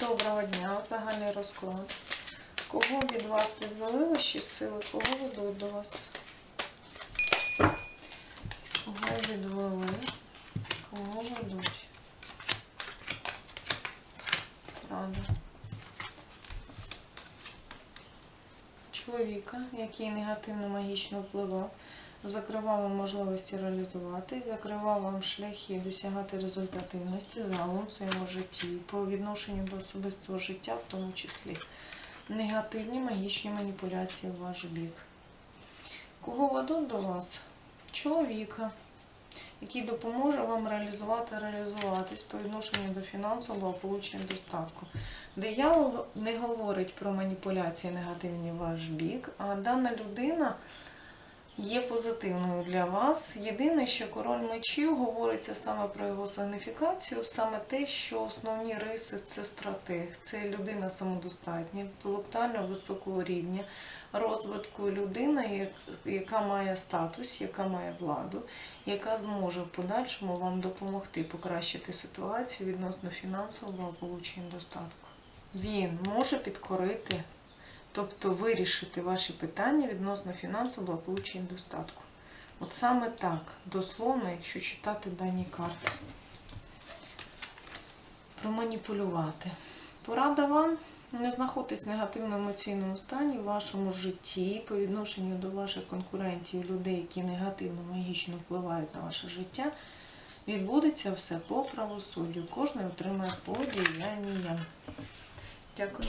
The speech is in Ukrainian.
Доброго дня, загальний розклад. Кого від вас відвели ваші сили, кого ведуть до вас? Кого відвели, кого ведуть? Правда. Чоловіка, який негативно магічно впливав, закривав вам можливості реалізувати, закривав вам шляхи досягати результативності загалом в своєму житті, по відношенню до особистого життя, в тому числі негативні магічні маніпуляції в ваш бік. Кого ведуть до вас? Чоловіка, який допоможе вам реалізувати, реалізуватись по відношенню до фінансового получення достатку. Диявол не говорить про маніпуляції негативні в ваш бік, а дана людина є позитивною для вас. Єдине, що король мечів говориться саме про його сигніфікацію, саме те, що основні риси це стратег, це людина самодостатня, інтелектуально високого рівня розвитку людина, яка має статус, яка має владу, яка зможе в подальшому вам допомогти покращити ситуацію відносно фінансового получення достатку. Він може підкорити Тобто вирішити ваші питання відносно фінансового благополуччя і достатку. От саме так, дословно, якщо читати дані карти. Проманіпулювати. Порада вам не знаходитесь в негативному емоційному стані в вашому житті по відношенню до ваших конкурентів, людей, які негативно магічно впливають на ваше життя. Відбудеться все по правосуддю. Кожен отримає по діянням. Дякую.